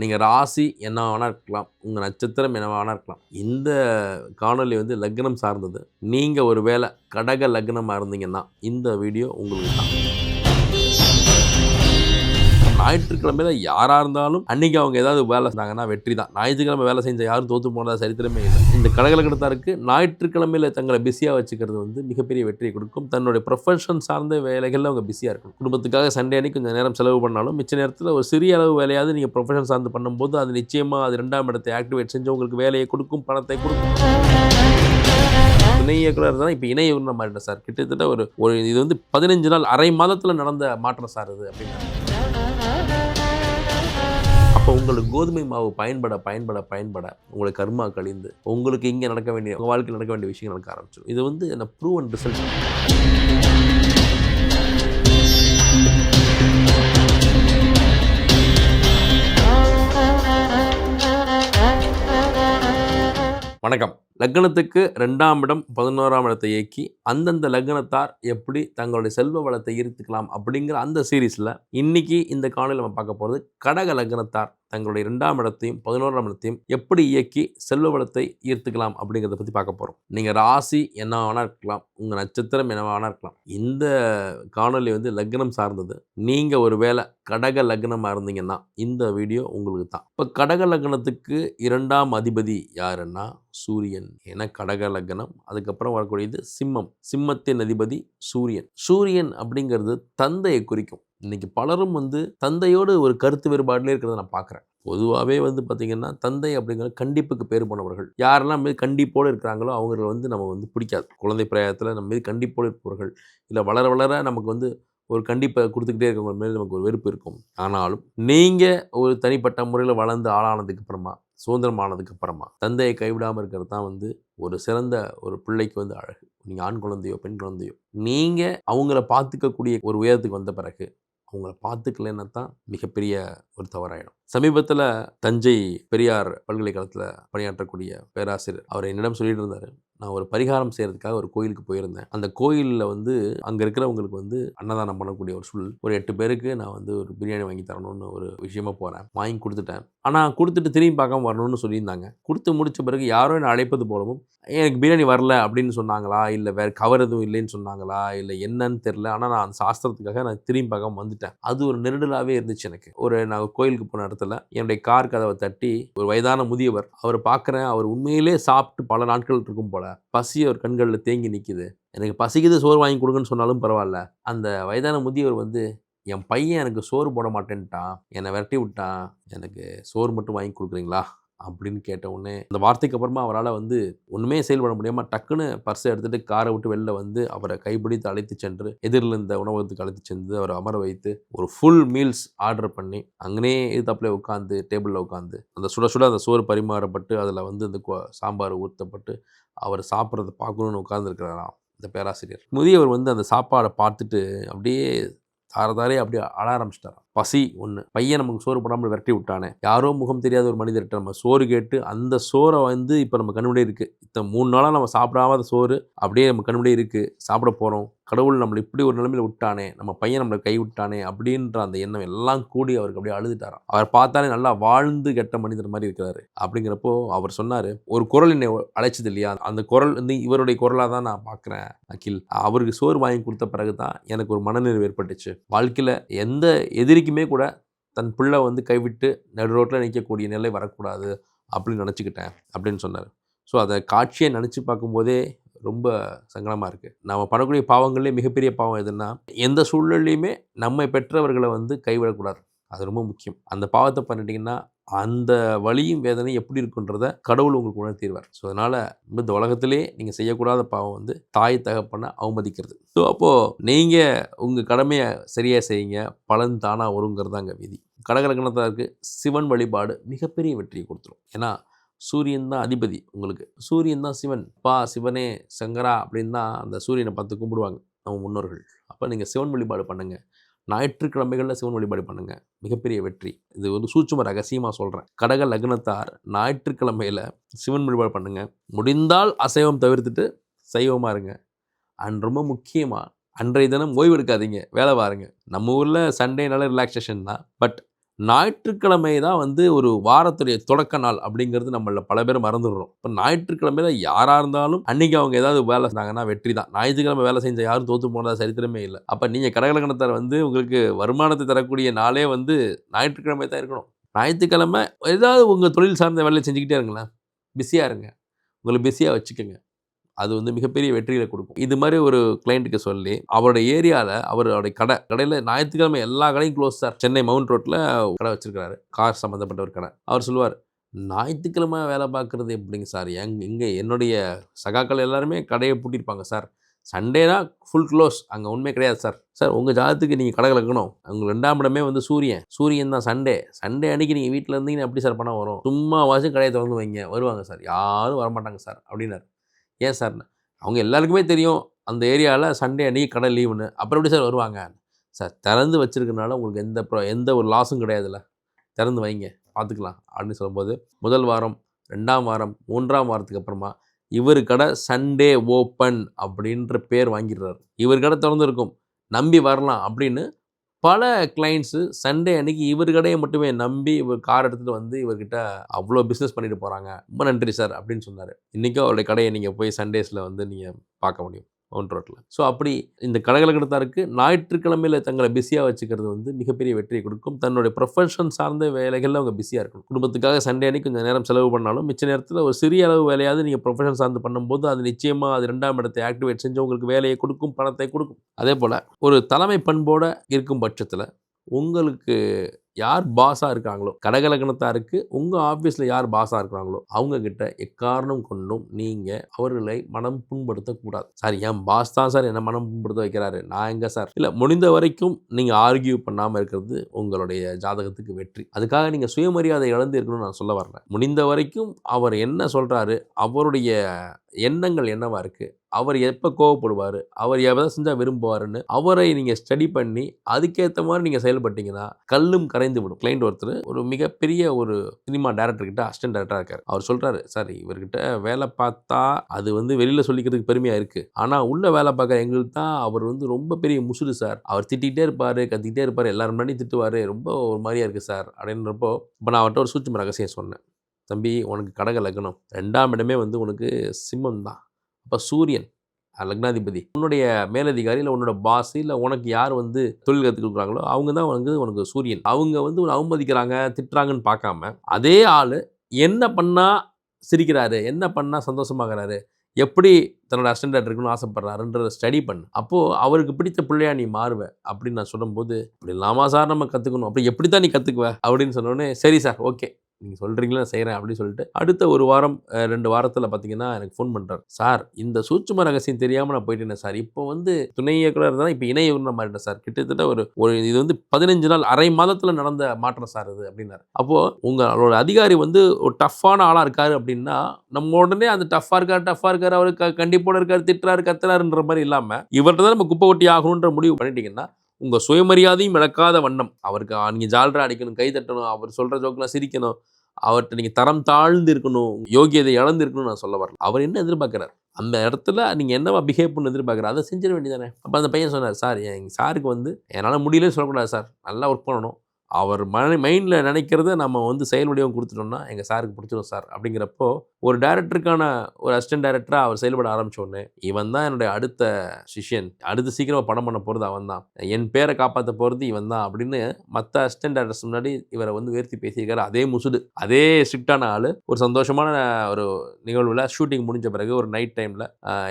நீங்கள் ராசி என்ன வேணா இருக்கலாம் உங்கள் நட்சத்திரம் என்ன வேணா இருக்கலாம். இந்த காணொலி வந்து லக்னம் சார்ந்தது. நீங்கள் ஒரு வேளை கடக லக்னமாக இருந்தீங்கன்னா இந்த வீடியோ உங்களுக்கு தான் ஞாயிற்றுக்கிழமையில யாராக இருந்தாலும் அன்னைக்கு அவங்க ஏதாவது வேலை செஞ்சாங்கன்னா வெற்றி தான். ஞாயிற்றுக்கிழமை வேலை செஞ்ச யாரும் தோத்து போனதா சரித்திரமே இல்லை. இந்த கடகலக்கணத்தாருக்கு ஞாயிற்றுக்கிழமையில தங்களை பிஸியாக வச்சுக்கிறது வந்து மிகப்பெரிய வெற்றியை கொடுக்கும். தன்னுடைய ப்ரொஃபஷன் சார்ந்த வேலைகளில் அவங்க பிஸியாக இருக்கும் குடும்பத்துக்காக சண்டே அன்னைக்கு கொஞ்சம் நேரம் செலவு பண்ணாலும் மிச்ச நேரத்தில் ஒரு சிறிய அளவு வேலையாவது நீங்கள் ப்ரொஃபஷன் சார்ந்து பண்ணும்போது அது நிச்சயமாக அது ரெண்டாம் இடத்தை ஆக்டிவேட் செஞ்சு உங்களுக்கு வேலையை கொடுக்கும் பணத்தை கொடுக்கும். இணை இயக்குனர் தான் இப்போ இணை இயக்குனர் மாறிட்டேன் சார். கிட்டத்தட்ட ஒரு ஒரு இது வந்து பதினஞ்சு நாள் அரை மாதத்தில் நடந்த மாற்றம் சார் இது அப்படின்னு. உங்களுக்கு கோதுமை மாவு பயன்பட பயன்பட பயன்பட உங்களுக்கு கர்மா கழிந்து உங்களுக்கு இங்கே நடக்க வேண்டிய உங்கள் வாழ்க்கையில் நடக்க வேண்டிய விஷயங்கள் நடக்க ஆரம்பிச்சிடும். இது வந்து என்ன ப்ரூவ் அண்ட் ரிசல்ட் வணக்கம். லக்னத்துக்கு ரெண்டாம் இடம் பதினோராம் இடத்தை இயக்கி அந்தந்த லக்னத்தார் எப்படி தங்களுடைய செல்வ வளத்தை ஈர்த்துக்கலாம் அப்படிங்கிற அந்த சீரீஸில் இன்னைக்கு இந்த காணொலியில் நம்ம பார்க்க போகிறது கடக லக்னத்தார் தங்களுடைய ரெண்டாம் இடத்தையும் பதினோராம் இடத்தையும் எப்படி இயக்கி செல்வ வளத்தை ஈர்த்துக்கலாம் அப்படிங்கிறத பற்றி பார்க்க போகிறோம் நீங்கள் ராசி என்ன வேணா இருக்கலாம் உங்கள் நட்சத்திரம் என்ன வேணா இருக்கலாம். இந்த காணொலி வந்து லக்னம் சார்ந்தது. நீங்கள் ஒரு வேளை கடக லக்னமாக இருந்தீங்கன்னா இந்த வீடியோ உங்களுக்கு தான். இப்போ கடக லக்னத்துக்கு இரண்டாம் அதிபதி யாருன்னா சூரியன். என கடக லக்னம் அதுக்கப்புறம் வரக்கூடியது சிம்மம். சிம்மத்தின் அதிபதி சூரியன். சூரியன் அப்படிங்கிறது தந்தையை குறிக்கும். இன்றைக்கி பலரும் வந்து தந்தையோடு ஒரு கருத்து வேறுபாடுலேயே இருக்கிறத நான் பார்க்குறேன் பொதுவாகவே வந்து பார்த்திங்கன்னா தந்தை அப்படிங்கிற கண்டிப்புக்கு பேர் போனவர்கள். யாரெல்லாம் மீது கண்டிப்போடு இருக்கிறாங்களோ அவங்கள வந்து நம்ம வந்து பிடிக்காது. குழந்தை பிராயத்தில் நம்ம மீது கண்டிப்போடு இருப்பவர்கள். இல்லை வளர வளர நமக்கு வந்து ஒரு கண்டிப்பை கொடுத்துக்கிட்டே இருக்கவங்க மேலே நமக்கு ஒரு வெறுப்பு இருக்கும். ஆனாலும் நீங்கள் ஒரு தனிப்பட்ட முறையில் வளர்ந்து ஆளானதுக்கு அப்புறமா சுதந்திரமானதுக்கு அப்புறமா தந்தையை கைவிடாமல் இருக்கிறது தான் வந்து ஒரு சிறந்த ஒரு பிள்ளைக்கு வந்து அழகு. நீங்கள் ஆண் குழந்தையோ பெண் குழந்தையோ நீங்கள் அவங்கள பார்த்துக்கக்கூடிய ஒரு உயரத்துக்கு வந்த பிறகு அவங்கள பார்த்துக்கலன்னா தான் மிகப்பெரிய ஒரு தவறாயிடும். சமீபத்தில் தஞ்சை பெரியார் பல்கலைக்கழகத்தில் பணியாற்றக்கூடிய பேராசிரியர் அவர் என்னிடம் சொல்லிட்டு இருந்தார் நான் ஒரு பரிகாரம் செய்கிறதுக்காக ஒரு கோயிலுக்கு போயிருந்தேன். அந்த கோயிலில் வந்து அங்கே இருக்கிறவங்களுக்கு வந்து அன்னதானம் பண்ணக்கூடிய ஒரு சூழல். ஒரு எட்டு பேருக்கு நான் வந்து ஒரு பிரியாணி வாங்கி தரணும்னு ஒரு விஷயமா போகிறேன் வாங்கி கொடுத்துட்டேன். ஆனால் கொடுத்துட்டு திரும்பி பார்க்காம வரணும்னு சொல்லியிருந்தாங்க. கொடுத்து முடித்த பிறகு யாரும் என்னை அழைப்பது போலவும் எனக்கு பிரியாணி வரல அப்படின்னு சொன்னாங்களா? இல்லை வேறு கவர் எதுவும் இல்லைன்னு சொன்னாங்களா? இல்லை என்னன்னு தெரில ஆனால் நான் அந்த சாஸ்திரத்துக்காக நான் திரும்பி பார்க்காம வந்துட்டேன். அது ஒரு நெருடலாகவே இருந்துச்சு எனக்கு. ஒரு நான் கோயிலுக்கு போன இடத்துல என்னுடைய கார் கதவை தட்டி ஒரு வயதான முதியவர் அவர் பார்க்குறேன் அவர் உண்மையிலே சாப்பிட்டு பல நாட்கள் இருக்கும் போல பசி அவர் கண்களில் தேங்கி நிற்கிது எனக்கு பசிக்குது சோறு வாங்கி கொடுங்கன்னு சொன்னாலும் பரவாயில்ல. அந்த வயதான முதியவர் வந்து என் பையன் எனக்கு சோறு போட மாட்டேன்ட்டான். என்னை விரட்டி விட்டான். எனக்கு சோறு மட்டும் வாங்கி கொடுக்குறீங்களா? அப்படின்னு கேட்ட உடனே அந்த வார்த்தைக்கு அப்புறமா அவரால் வந்து ஒன்றுமே செயல்பட முடியாமல் டக்குன்னு பர்ஸை எடுத்துகிட்டு காரை விட்டு வெளில வந்து அவரை கைப்பிடித்து அழைத்து சென்று எதிரில் இருந்த உணவகத்துக்கு அழைத்து சென்று அவரை அமர வைத்து ஒரு ஃபுல் மீல்ஸ் ஆர்டர் பண்ணி அங்கனே எதிர்த்தாப்புல உட்காந்து டேபிளில் உட்காந்து அந்த சுட சுட அந்த சோறு பரிமாறப்பட்டு அதில் வந்து அந்த சாம்பார் ஊற்றப்பட்டு அவர் சாப்பிட்றத பார்க்கணுன்னு உட்காந்துருக்கிறாராம் இந்த பேராசிரியர். முதியவர் வந்து அந்த சாப்பாடை பார்த்துட்டு அப்படியே தாரதாரே அப்படியே அழ ஆரம்பிச்சிட்டாராம். பசி ஒன்று பையன் நமக்கு சோறு போடாமல் விரட்டி விட்டானே. யாரோ முகம் தெரியாத ஒரு மனிதர்கிட்ட நம்ம சோறு கேட்டு அந்த சோறை வந்து இப்போ நம்ம கண்ணுடைய இருக்குது இத்தனை மூணு நாளாக நம்ம சாப்பிடாத சோறு அப்படியே நம்ம கண்ணுடைய இருக்குது சாப்பிட போகிறோம் கடவுள் நம்மளை இப்படி ஒரு நிலைமையில விட்டானே. நம்ம பையன் நம்மளை கை விட்டானே அப்படின்ற அந்த எண்ணம் எல்லாம் கூடி அவருக்கு அப்படியே அழுதுட்டாராம். அவர் பார்த்தாலே நல்லா வாழ்ந்து கெட்ட மனிதர் மாதிரி இருக்கிறாரு. அப்படிங்கிறப்போ அவர் சொன்னார் ஒரு குரல் என்னை அழைச்சது இல்லையா? அந்த குரல் வந்து இவருடைய குரலாக தான் நான் பார்க்குறேன் அகில். அவருக்கு சோறு வாங்கி கொடுத்த பிறகு தான் எனக்கு ஒரு மனநிறைவு ஏற்பட்டுச்சு. வாழ்க்கையில் எந்த என்றைக்குமே கூட தன் பிள்ளை வந்து கைவிட்டு நடு ரோட்டில் நிற்கக்கூடிய நிலை வரக்கூடாது அப்படின்னு நினச்சிக்கிட்டேன் அப்படின்னு சொன்னார். ஸோ அதை காட்சியை நினச்சி பார்க்கும்போதே ரொம்ப சங்கடமாக இருக்குது நாம் பண்ணக்கூடிய பாவங்களே மிகப்பெரிய பாவம் எதுன்னா எந்த சூழ்நிலையுமே நம்மை பெற்றவர்களை வந்து கைவிடக்கூடாது. அது ரொம்ப முக்கியம். அந்த பாவத்தை பண்ணிட்டீங்கன்னா அந்த வழியும் வேதனையும் எப்படி இருக்குன்றத கடவுள் உங்களுக்கு உணர்த்திடுவார். ஸோ அதனால் இந்த உலகத்திலே நீங்கள் செய்யக்கூடாத பாவம் வந்து தாய் தகப்பனை அவமதிக்கிறது. ஸோ அப்போது நீங்கள் உங்கள் கடமையை சரியாக செய்யுங்க. பலன் தானாக வருங்கிறதாங்க விதி. கடகலக்கணத்தாருக்கு சிவன் வழிபாடு மிகப்பெரிய வெற்றியை கொடுத்துரும். ஏன்னா சூரியன் தான் அதிபதி உங்களுக்கு. சூரியன் தான் சிவன். பா சிவனே சங்கரா அப்படின்னு தான் அந்த சூரியனை பார்த்து கும்பிடுவாங்க நம்ம முன்னோர்கள். அப்போ நீங்கள் சிவன் வழிபாடு பண்ணுங்கள் ஞாயிற்றுக்கிழமைகளில் சிவன் வழிபாடு பண்ணுங்கள் மிகப்பெரிய வெற்றி. இது வந்து சூட்சும ரகசியமாக சொல்கிறேன் கடக லக்னத்தார் ஞாயிற்றுக்கிழமையில் சிவன் வழிபாடு பண்ணுங்கள் முடிந்தால் அசைவம் தவிர்த்துட்டு சைவமாக இருங்க. அண்ட் ரொம்ப முக்கியமாக அன்றைய தினம் ஓய்வு எடுக்காதீங்க. வேலை பாருங்க. நம்ம ஊரில் சண்டேனால ரிலாக்ஸேஷன் தான். பட் ஞாயிற்றுக்கிழமை தான் வந்து ஒரு வாரத்துடைய தொடக்க நாள் அப்படிங்கிறது நம்மள பல பேர் மறந்துடுறோம். இப்போ ஞாயிற்றுக்கிழமையில யாராக இருந்தாலும் அன்னைக்கு அவங்க ஏதாவது வேலை செஞ்சாங்கன்னா வெற்றி தான். ஞாயிற்றுக்கிழமை வேலை செஞ்ச யாரும் தோற்று போனதா சரித்திரமே இல்லை. அப்போ நீங்கள் கடகலக்கணத்தார் வந்து உங்களுக்கு வருமானத்தை தரக்கூடிய நாளே வந்து ஞாயிற்றுக்கிழமை தான் இருக்கணும். ஞாயிற்றுக்கிழமை ஏதாவது உங்கள் தொழில் சார்ந்த வேலையை செஞ்சுக்கிட்டே இருங்களேன். பிஸியாக இருங்க. உங்களை பிஸியாக வச்சுக்கோங்க. அது வந்து மிகப்பெரிய வெற்றிகளை கொடுக்கும். இது மாதிரி ஒரு கிளைண்ட்டுக்கு சொல்லி அவரோட ஏரியாவில் அவரோட கடை கடையில் ஞாயிற்றுக்கிழமை எல்லா கடையும் க்ளோஸ் சார் சென்னை மவுண்ட் ரோட்டில் கடை வச்சிருக்காரு கார் சம்மந்தப்பட்ட ஒரு கடை. அவர் சொல்லுவார் ஞாயிற்றுக்கிழமை வேலை பார்க்குறது எப்படிங்க சார் எங் இங்கே என்னுடைய சகாக்கள் எல்லாருமே கடையை பூட்டியிருப்பாங்க சார் சண்டேனா ஃபுல் க்ளோஸ் அங்கே உண்மை கிடையாது சார் சார் உங்கள் ஜாதத்துக்கு நீங்கள் கடை கலக்கணும். உங்கள் ரெண்டாம் இடமே வந்து சூரியன். சூரியன் தான் சண்டே சண்டே அன்னைக்கு நீங்கள் வீட்டில் இருந்தீங்கன்னா எப்படி சார் பணம் வரும்? சும்மா வாசி கடையை திறந்து வைங்க. வருவாங்க சார் யாரும் வரமாட்டாங்க சார் அப்படின்னாரு. ஏன் சார்? அவங்க எல்லாருக்குமே தெரியும் அந்த ஏரியாவில் சண்டே அன்னைக்கு கடை லீவுன்னு அப்புறம் எப்படி சார் வருவாங்க? சார் திறந்து வச்சுருக்கனால உங்களுக்கு எந்த ப்ரோ எந்த ஒரு லாஸும் கிடையாதுல்ல. திறந்து வைங்க பார்த்துக்கலாம் அப்படின்னு சொல்லும்போது முதல் வாரம் ரெண்டாம் வாரம் மூன்றாம் வாரத்துக்கு அப்புறமா இவர் கடை சண்டே ஓப்பன் அப்படின்ற பேர் வாங்கிடுறாரு. இவர் கடை திறந்துருக்கும். நம்பி வரலாம் அப்படின்னு பல கிளைண்ட்ஸு சண்டே அன்னைக்கு இவர் கடையை மட்டுமே நம்பி இவர் கார் எடுத்துகிட்டு வந்து இவர்கிட்ட அவ்வளோ பிஸ்னஸ் பண்ணிட்டு போகிறாங்க ரொம்ப நன்றி சார் அப்படின்னு சொன்னார். இன்றைக்கும் அவருடைய கடையை நீங்கள் போய் சண்டேஸில் வந்து நீங்கள் பார்க்க முடியும். மவுண்ட் ரோட்டில். ஸோ அப்படி இந்த கடகலக்கடத்தாருக்கு ஞாயிற்றுக்கிழமையில் தங்களை பிஸியாக வச்சுக்கிறது வந்து மிகப்பெரிய வெற்றியை கொடுக்கும். தன்னுடைய ப்ரொஃபஷன் சார்ந்த வேலைகளில் அவங்க பிஸியாக இருக்கணும். குடும்பத்துக்காக சண்டே அன்னைக்கு கொஞ்சம் நேரம் செலவு பண்ணாலும் மிச்ச நேரத்தில் ஒரு சிறிய அளவு வேலையாவது நீங்கள் ப்ரொஃபஷன் சார்ந்து பண்ணும்போது அது நிச்சயமாக அது ரெண்டாம் இடத்தை ஆக்டிவேட் செஞ்சு உங்களுக்கு வேலையை கொடுக்கும் பணத்தை கொடுக்கும். அதே போல் ஒரு தலைமை பண்போடு இருக்கும் பட்சத்தில் உங்களுக்கு யார் பாஸாக இருக்காங்களோ கடகலக்கணத்தாருக்கு உங்கள் ஆஃபீஸில் யார் பாஸாக இருக்கிறாங்களோ அவங்கக்கிட்ட எக்காரணம் கொண்டும் நீங்கள் அவர்களை மனம் புண்படுத்தக்கூடாது. சார் என் பாஸ் தான் சார் என்ன மனம் புண்படுத்த வைக்கிறாரு. நான் எங்கே சார்? இல்லை முடிந்த வரைக்கும் நீங்கள் ஆர்கியூ பண்ணாமல் இருக்கிறது உங்களுடைய ஜாதகத்துக்கு வெற்றி. அதுக்காக நீங்கள் சுயமரியாதை இழந்து இருக்கணும்னு நான் சொல்ல வரல. முடிந்த வரைக்கும் அவர் என்ன சொல்கிறாரு அவருடைய எண்ணங்கள் என்னவா இருக்குது அவர் எப்போ கோவப்படுவார் அவர் எதை செஞ்சால் விரும்புவாருன்னு அவரை நீங்கள் ஸ்டடி பண்ணி அதுக்கேற்ற மாதிரி நீங்கள் செயல்பட்டீங்கன்னா கல்லும் கரைந்து விடும். கிளைண்ட் ஒருத்தர் ஒரு மிகப்பெரிய ஒரு சினிமா டேரக்டர்கிட்ட அசிஸ்டன்ட் டேரக்டராக இருக்கார். அவர் சொல்கிறாரு சார் இவர்கிட்ட வேலை பார்த்தா அது வந்து வெளியில் சொல்லிக்கிறதுக்கு பெருமையாக இருக்குது ஆனால் உள்ள வேலை பார்க்குற எங்களுக்கு தான் அவர் வந்து ரொம்ப பெரிய முசுடு சார். அவர் திட்டிகிட்டே இருப்பார் கத்திக்கிட்டே இருப்பார் எல்லாரும் முன்னாடி திட்டுவார். ரொம்ப ஒரு மாதிரியா இருக்குது சார். அப்படின்றப்போ இப்போ நான் அவர்கிட்ட ஒரு சூட்சம ரகசியம் சொன்னேன். தம்பி உனக்கு கடக லக்னம். ரெண்டாம் இடமே வந்து உனக்கு சிம்மம் தான். அப்போ சூரியன் லக்னாதிபதி. உன்னுடைய மேலதிகாரி இல்லை உன்னோட பாஸ் இல்லை உனக்கு யார் வந்து தொழில் கற்றுக் கொடுக்குறாங்களோ அவங்க தான் வந்து உனக்கு சூரியன். அவங்க வந்து உன்னை அவமதிக்கிறாங்க திட்டுறாங்கன்னு பார்க்காம அதே ஆள் என்ன பண்ணால் சிரிக்கிறாரு என்ன பண்ணால் சந்தோஷமாகிறாரு எப்படி தன்னோட அஸ்டண்டர்ட் இருக்கணும்னு ஆசைப்படுறாருன்றத ஸ்டடி பண்ணு. அப்போது அவருக்கு பிடித்த பிள்ளையா நீ மாறுவ அப்படின்னு நான் சொல்லும்போது இப்படி இல்லாமா சார் நம்ம கற்றுக்கணும் அப்படி எப்படி தான் நீ கற்றுக்குவ அப்படின்னு சொன்னோடனே சரி சார் ஓகே நீங்கள் சொல்கிறீங்களா செய்கிறேன் அப்படின்னு சொல்லிட்டு அடுத்த ஒரு வாரம் ரெண்டு வாரத்தில் பார்த்தீங்கன்னா எனக்கு ஃபோன் பண்ணுறாரு சார் இந்த சூட்சும ரகசியம் தெரியாமல் நான் போயிட்டேன் சார். இப்போ வந்து துணை இயக்குனர் தான் இப்போ இணை இயக்குனர் மாறிட்டேன் சார். கிட்டத்தட்ட ஒரு ஒரு இது வந்து பதினஞ்சு நாள் அரை மாதத்தில் நடந்த மாற்றம் சார் இது அப்படின்னாரு. அப்போது உங்களோட அதிகாரி வந்து ஒரு டஃப்பான ஆளாக இருக்கார் அப்படின்னா நம்ம உடனே அந்த டஃப்பாக இருக்கார் டஃப்பாக இருக்கார் அவர் க கண்டிப்போட இருக்கார் திட்டுறாரு கத்துறாருன்ற மாதிரி இல்லாமல் இவர்கிட்ட தான் நம்ம குப்பை ஒட்டி ஆகணுன்ற முடிவு பண்ணிட்டீங்கன்னா உங்கள் சுயமரியாதையும் இழக்காத வண்ணம். அவருக்கு நீங்கள் ஜால்ரா அடிக்கணும் கை தட்டணும் அவர் சொல்கிற ஜோக்கெலாம் சிரிக்கணும் அவர்கிட்ட நீங்கள் தரம் தாழ்ந்து இருக்கணும் யோகியதை இழந்து இருக்கணும்னு நான் சொல்ல வரல. அவர் என்ன எதிர்பார்க்குறாரு? அந்த இடத்துல நீங்கள் என்னவா பிஹேவ் பண்ண எதிர்பார்க்குற அதை செஞ்சிட வேண்டியதானே அப்போ அந்த பையன் சொன்னார் சார் எங்கள் சாருக்கு வந்து என்னால் முடியலன்னு சொல்லக்கூடாது சார். நல்லா ஒர்க் பண்ணணும். அவர் மன மைண்டில் நினைக்கிறத நம்ம வந்து செயல் வடிவம் கொடுத்துட்டோம்னா எங்கள் சாருக்கு பிடிச்சிடும் சார். அப்படிங்கிறப்போ ஒரு டேரக்டருக்கான ஒரு அசிஸ்டன்ட் டேரக்டராக அவர் செயல்பட ஆரம்பித்தோடனே இவன் தான் என்னுடைய அடுத்த சிஷ்யன். அடுத்து சீக்கிரமாக படம் பண்ண போகிறது அவன் தான். என் பேரை காப்பாற்ற போகிறது இவன் தான். அப்படின்னு மற்ற அசிஸ்டன்ட் டேரக்டர்ஸ் முன்னாடி இவரை வந்து உயர்த்தி பேசியிருக்காரு அதே முசுடு அதே ஸ்ட்ரிக்டான ஆள். ஒரு சந்தோஷமான ஒரு நிகழ்வில் ஷூட்டிங் முடிஞ்ச பிறகு ஒரு நைட் டைமில்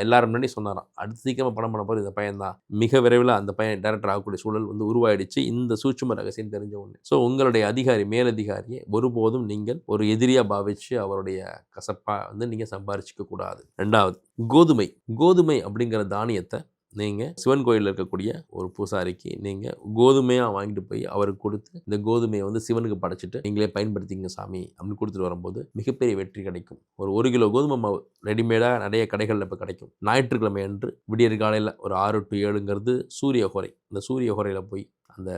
எல்லாரும் முன்னாடி சொன்னாராம் அடுத்து சீக்கிரமாக படம் பண்ண போகிறது இந்த பையன் தான். மிக விரைவில் அந்த பையன் டேரக்டர் ஆகக்கூடிய சூழல் வந்து உருவாயிடுச்சு. இந்த சூட்சும ரகசியம் தெரிஞ்சவங்க ஒன்று ஸோ உங்களுடைய அதிகாரி மேலதிகாரியை ஒருபோதும் நீங்கள் ஒரு எதிரியாக பாவிச்சு அவருடைய கசப்பாக வந்து நீங்கள் சம்பாரிச்சிக்க கூடாது. ரெண்டாவது கோதுமை. கோதுமை அப்படிங்கிற தானியத்தை நீங்கள் சிவன் கோயிலில் இருக்கக்கூடிய ஒரு பூசாரிக்கு நீங்கள் கோதுமையாக வாங்கிட்டு போய் அவருக்கு கொடுத்து இந்த கோதுமையை வந்து சிவனுக்கு படைச்சிட்டு நீங்களே பயன்படுத்திங்க சாமி அப்படின்னு கொடுத்துட்டு வரும்போது மிகப்பெரிய வெற்றி கிடைக்கும். ஒரு ஒரு கிலோ கோதுமை மாவு ரெடிமேடாக நிறைய கடைகளில் இப்போ கிடைக்கும். ஞாயிற்றுக்கிழமை அன்று விடியற் காலையில் ஒரு ஆறு டு ஏழுங்கிறது சூரிய குறை இந்த சூரிய குறையில் போய் அந்த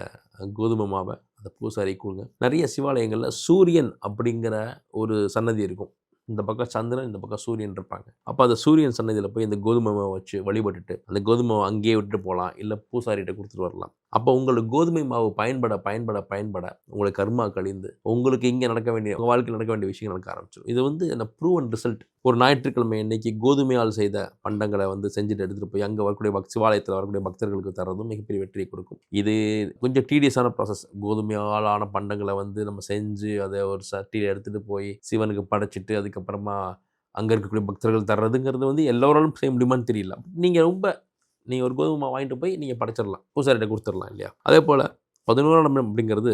கோதுமை மாவை அந்த பூசாரி கொடுங்க. நிறைய சிவாலயங்களில் சூரியன் அப்படிங்கிற ஒரு சன்னதி இருக்கும். இந்த பக்கம் சந்திரன் இந்த பக்கம் சூரியன் இருப்பாங்க. அப்போ அந்த சூரியன் சன்னதியில் போய் இந்த கோதுமை மாவை வச்சு வழிபட்டுட்டு அந்த கோதுமை மாவை அங்கேயே விட்டுட்டு போகலாம். இல்லை பூசாரிகிட்ட கொடுத்துட்டு வரலாம். அப்போ உங்களுக்கு கோதுமை மாவு பயன்பட பயன்பட பயன்பட உங்களுக்கு கர்மா கழிந்து உங்களுக்கு இங்கே நடக்க வேண்டிய உங்கள் வாழ்க்கையில் நடக்க வேண்டிய விஷயங்கள் நடக்க ஆரம்பிச்சிடும் இது வந்து என்ன ப்ரூவ் அண்ட் ரிசல்ட் ஒரு ஞாயிற்றுக்கிழமை இன்னைக்கு கோதுமையால் செய்த பண்டங்களை வந்து செஞ்சுட்டு எடுத்துகிட்டு போய் அங்கே வரக்கூடிய பக் சிவாலயத்தில் வரக்கூடிய பக்தர்களுக்கு தரதும் மிகப்பெரிய வெற்றியை கொடுக்கும். இது கொஞ்சம் டீடியஸான ப்ராசஸ் கோதுமையாலான பண்டங்களை வந்து நம்ம செஞ்சு அதை ஒரு சட்டியில் எடுத்துகிட்டு போய் சிவனுக்கு படைச்சிட்டு அதுக்கப்புறமா அங்கே இருக்கக்கூடிய பக்தர்கள் தர்றதுங்கிறது வந்து எல்லோராலும் செய்ய முடியுமான்னு தெரியல. நீங்கள் ரொம்ப நீங்கள் ஒரு கோதுமை வாங்கிட்டு போய் நீங்கள் படைச்சிடலாம். பூசாரிகிட்ட கொடுத்துடலாம் இல்லையா? அதே போல் பதினோராம் இடம் அப்படிங்கிறது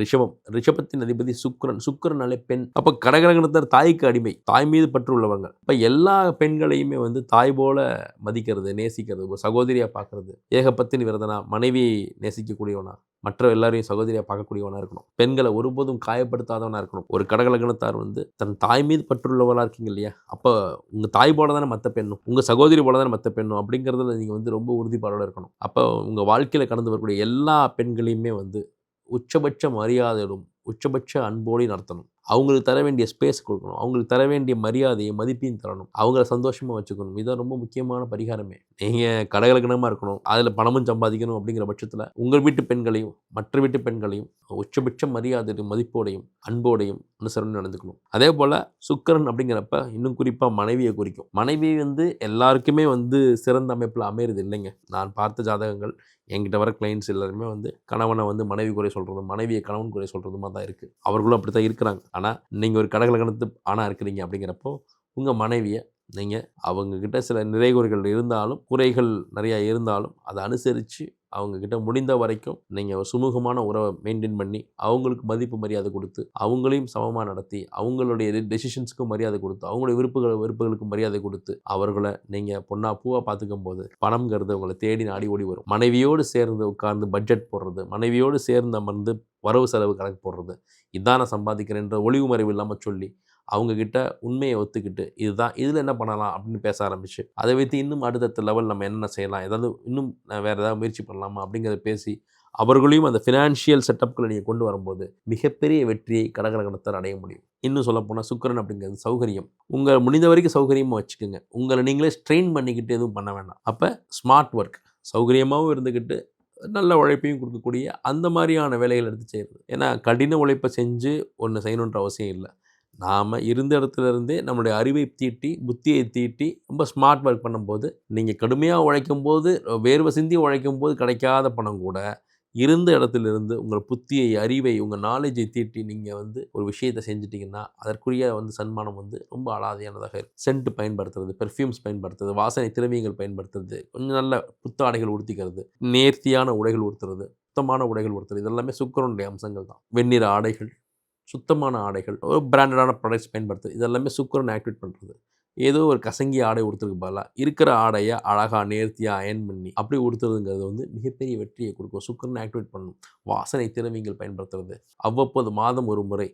ரிஷபம் ரிஷபத்தின் அதிபதி சுக்ரன் சுக்கிரனாலே பெண். அப்போ கடகரகணத்தர் தாய்க்கு அடிமை. தாய் மீது பற்று உள்ளவங்க இப்போ எல்லா பெண்களையுமே வந்து தாய் போல மதிக்கிறது நேசிக்கிறது. ஒரு சகோதரியாக பார்க்கறது. ஏகப்பத்தின் விரதனா மனைவி நேசிக்கக்கூடியவனா மற்ற எல்லாரையும் சகோதரியாக பார்க்கக்கூடியவனாக இருக்கணும். பெண்களை ஒருபோதும் காயப்படுத்தாதவனாக இருக்கணும். ஒரு கடகலகணத்தார் வந்து தன் தாய் மீது பற்றுள்ளவளாக இருக்கீங்க இல்லையா? அப்போ உங்கள் தாய் போல தானே மற்ற பெண்ணும்? உங்கள் சகோதரி போல தானே மற்ற பெண்ணும்? அப்படிங்கிறதுல நீங்கள் வந்து ரொம்ப உறுதிப்பாடோடு இருக்கணும். அப்போ உங்கள் வாழ்க்கையில் கடந்து வரக்கூடிய எல்லா பெண்களையுமே வந்து உச்சபட்ச மரியாதையிடும் உச்சபட்ச அன்போடையும் நடத்தணும். அவங்களுக்கு தர வேண்டிய ஸ்பேஸ் கொடுக்கணும். அவங்களுக்கு தர வேண்டிய மரியாதையை மதிப்பையும் தரணும். அவங்கள சந்தோஷமாக வச்சுக்கணும். இதுதான் ரொம்ப முக்கியமான பரிகாரமே. நீங்கள் கடகலக்கணமாக இருக்கணும். அதில் பணமும் சம்பாதிக்கணும் அப்படிங்கிற பட்சத்தில் உங்கள் வீட்டு பெண்களையும் மற்ற வீட்டு பெண்களையும் உச்சபட்ச மரியாதையும் மதிப்போடையும் அன்போடையும் அனுசரணை நடந்துக்கணும். அதே போல் சுக்கரன் அப்படிங்கிறப்ப இன்னும் குறிப்பாக மனைவியை குறிக்கும். மனைவி வந்து எல்லாருக்குமே வந்து சிறந்த அமைப்பில் அமையிறது இல்லைங்க. நான் பார்த்த ஜாதகங்கள் என்கிட்ட வர கிளைண்ட்ஸ் எல்லாருமே வந்து கணவனை வந்து மனைவி குறை சொல்கிறதும் மனைவியை கணவன் குறை சொல்கிறதுமா தான் இருக்குது அவர்களும் அப்படி தான் இருக்கிறாங்க. ஆனால் நீங்கள் ஒரு கடகலகணத்து ஆணாக இருக்கிறீங்க அப்படிங்கிறப்போ உங்கள் மனைவியை நீங்கள் அவங்கக்கிட்ட சில நிறைகுறைகள் இருந்தாலும் குறைகள் நிறையா இருந்தாலும் அதை அனுசரித்து அவங்கக்கிட்ட முடிந்த வரைக்கும் நீங்கள் சுமூகமான உறவை மெயின்டைன் பண்ணி அவங்களுக்கு மதிப்பு மரியாதை கொடுத்து அவங்களையும் சமமாக நடத்தி அவங்களுடைய டெசிஷன்ஸுக்கும் மரியாதை கொடுத்து அவங்களுடைய விருப்புகள் விருப்புகளுக்கும் மரியாதை கொடுத்து அவர்களை நீங்கள் பொண்ணா பூவாக பார்த்துக்கும் போது பணம்ங்கிறது உங்களை தேடி நாடி ஓடி வரும். மனைவியோடு சேர்ந்து உட்கார்ந்து பட்ஜெட் போடுறது மனைவியோடு சேர்ந்து அமர்ந்து வரவு செலவு கணக்கு போடுறது இதான் நான் சம்பாதிக்கிறேன்ற ஒளிவு மறைவு இல்லாமல் சொல்லி அவங்கக்கிட்ட உண்மையை ஒத்துக்கிட்டு இதுதான் இதில் என்ன பண்ணலாம் அப்படின்னு பேச ஆரம்பிச்சு அதை வைத்து இன்னும் அடுத்தடுத்த லெவல் நம்ம என்னென்ன செய்யலாம் ஏதாவது இன்னும் வேறு ஏதாவது முயற்சி பண்ணலாம்? அப்படிங்கிறத பேசி அவர்களையும் அந்த ஃபினான்ஷியல் செட்டப்களை நீங்கள் கொண்டு வரும்போது மிகப்பெரிய வெற்றியை கடகரகணத்தால் அடைய முடியும். இன்னும் சொல்லப்போனால் சுக்கரன் அப்படிங்கிறது சௌகரியம். உங்களை முடிந்த வரைக்கும் சௌகரியமாக வச்சுக்கோங்க. உங்களை நீங்களே ஸ்ட்ரெயின் பண்ணிக்கிட்டு எதுவும் பண்ண வேண்டாம் அப்போ ஸ்மார்ட் ஒர்க் சௌகரியமாகவும் இருந்துக்கிட்டு நல்ல உழைப்பையும் கொடுக்கக்கூடிய அந்த மாதிரியான வேலைகள் எடுத்து செய்கிறது ஏன்னா கடின உழைப்பை செஞ்சு ஒன்று செய்யணுன்ற அவசியம் இல்லை. நாம் இருந்த இடத்துல இருந்தே நம்மளுடைய அறிவை தீட்டி புத்தியை தீட்டி ரொம்ப ஸ்மார்ட் ஒர்க் பண்ணும்போது நீங்கள் கடுமையாக உழைக்கும் போது வேர்வை சிந்தி உழைக்கும் போது கிடைக்காத பணம் கூட இருந்த இடத்துலேருந்து உங்கள் புத்தியை அறிவை உங்கள் நாலேஜை தீட்டி நீங்கள் வந்து ஒரு விஷயத்தை செஞ்சிட்டிங்கன்னா அதற்குரிய வந்து சன்மானம் வந்து ரொம்ப அலாதியானதாக இருக்கும் சென்ட் பயன்படுத்துறது பெர்ஃப்யூம்ஸ் பயன்படுத்துறது வாசனை திரவியங்கள் பயன்படுத்துறது கொஞ்சம் நல்ல புத்தாடைகள் உடுத்திக்கிறது நேர்த்தியான உடைகள் உடுத்துறது சுத்தமான உடைகள் உடுத்துறது இதெல்லாமே சுக்கரனுடைய அம்சங்கள் தான். வெண்ணிற ஆடைகள் சுத்தமான ஆடைகள் ஒரு பிராண்டடான ப்ராடக்ட்ஸ் பயன்படுத்துறது இதெல்லாமே சுக்கரன் ஆக்டிவேட் பண்ணுறது ஏதோ ஒரு கசங்கி ஆடை உடுத்துறதுக்கு பதிலாக இருக்கிற ஆடையை அழகாக நேர்த்தியாக அயன் பண்ணி அப்படி உடுத்துறதுங்கிறது வந்து மிகப்பெரிய வெற்றியை கொடுக்கும். சுக்கரன் ஆக்டிவேட் பண்ணணும் வாசனை திறமைகள் பயன்படுத்துறது. அவ்வப்போது மாதம் ஒரு முறை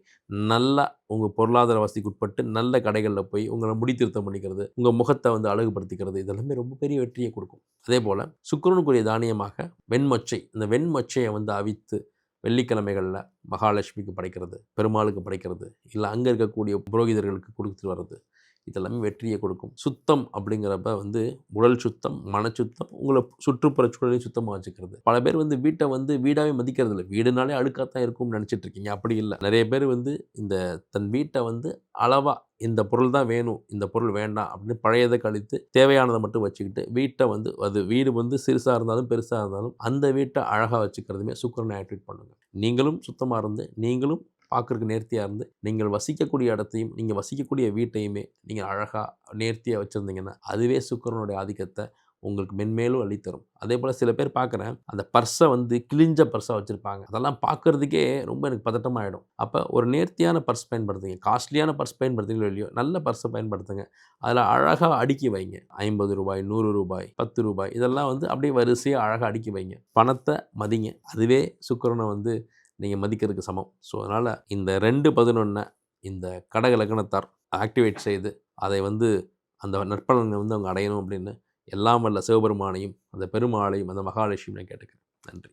நல்லா உங்கள் பொருளாதார வசதிக்கு உட்பட்டு நல்ல கடைகளில் போய் உங்களை முடி திருத்தம் பண்ணிக்கிறது உங்கள் முகத்தை வந்து அழகுபடுத்திக்கிறது இதெல்லாமே ரொம்ப பெரிய வெற்றியை கொடுக்கும். அதே போல் சுக்கரனுக்குரிய தானியமாக வெண்மொச்சை இந்த வெண்மொச்சையை வந்து அவித்து வெள்ளிக்கிழமைகளில் மகாலட்சுமிக்கு படைக்கிறது பெருமாளுக்கு படைக்கிறது இல்லை அங்கே இருக்கக்கூடிய புரோகிதர்களுக்கு கொடுத்துட்டு வர்றது இதெல்லாமே வெற்றியை கொடுக்கும். சுத்தம் அப்படிங்கிறப்ப வந்து உடல் சுத்தம் மன சுத்தம் உங்களை சுற்றுப்புற சூழலையும் சுத்தமாக வச்சுக்கிறது. பல பேர் வந்து வீட்டை வந்து வீடாகவே மதிக்கிறது இல்லை வீடுனாலே அழுக்காக தான் இருக்கும்னு நினச்சிட்டு இருக்கீங்க. அப்படி இல்லை. நிறைய பேர் வந்து இந்த தன் வீட்டை வந்து அளவாக இந்த பொருள் தான் வேணும் இந்த பொருள் வேண்டாம் அப்படின்னு பழையதை கழித்து தேவையானதை மட்டும் வச்சுக்கிட்டு வீட்டை வந்து அது வீடு வந்து சிறுசாக இருந்தாலும் பெருசாக இருந்தாலும் அந்த வீட்டை அழகாக வச்சுக்கிறதுமே சுக்கரனை ஆக்டிவேட் பண்ணுங்கள் நீங்களும் சுத்தமாக இருந்து நீங்களும் பார்க்குறதுக்கு நேர்த்தியாக இருந்து நீங்கள் வசிக்கக்கூடிய இடத்தையும் நீங்கள் வசிக்கக்கூடிய வீட்டையுமே நீங்கள் அழகாக நேர்த்தியாக வச்சுருந்தீங்கன்னா அதுவே சுக்கரனுடைய ஆதிக்கத்தை உங்களுக்கு மென்மேலும் அள்ளித்தரும் அதே போல் சில பேர் பார்க்குறேன் அந்த பர்ஸை வந்து கிழிஞ்ச பர்ஸாக வச்சுருப்பாங்க. அதெல்லாம் பார்க்குறதுக்கே ரொம்ப எனக்கு பதட்டமாகிடும் அப்போ ஒரு நேர்த்தியான பர்ஸ் பயன்படுத்துங்க. காஸ்ட்லியான பர்ஸ் பயன்படுத்துங்களோ இல்லையோ நல்ல பர்ஸை பயன்படுத்துங்க. அதில் அழகாக அடுக்கி வைங்க. ஐம்பது ரூபாய் நூறு ரூபாய் பத்து ரூபாய் இதெல்லாம் வந்து அப்படியே வரிசையாக அழகாக அடுக்கி வைங்க. பணத்தை மதிங்க. அதுவே சுக்கரனை வந்து நீங்கள் மதிக்கிறதுக்கு சமம். ஸோ அதனால் இந்த ரெண்டு பதினொன்றை இந்த கடக லக்னத்தார் ஆக்டிவேட் செய்து அதை வந்து அந்த நற்பலனை வந்து அவங்க அடையணும் அப்படின்னு எல்லாம் வல்ல சிவபெருமானையும் அந்த பெருமாளையும் அந்த மகாலட்சுமியை கேட்டுக்கிறேன். நன்றி.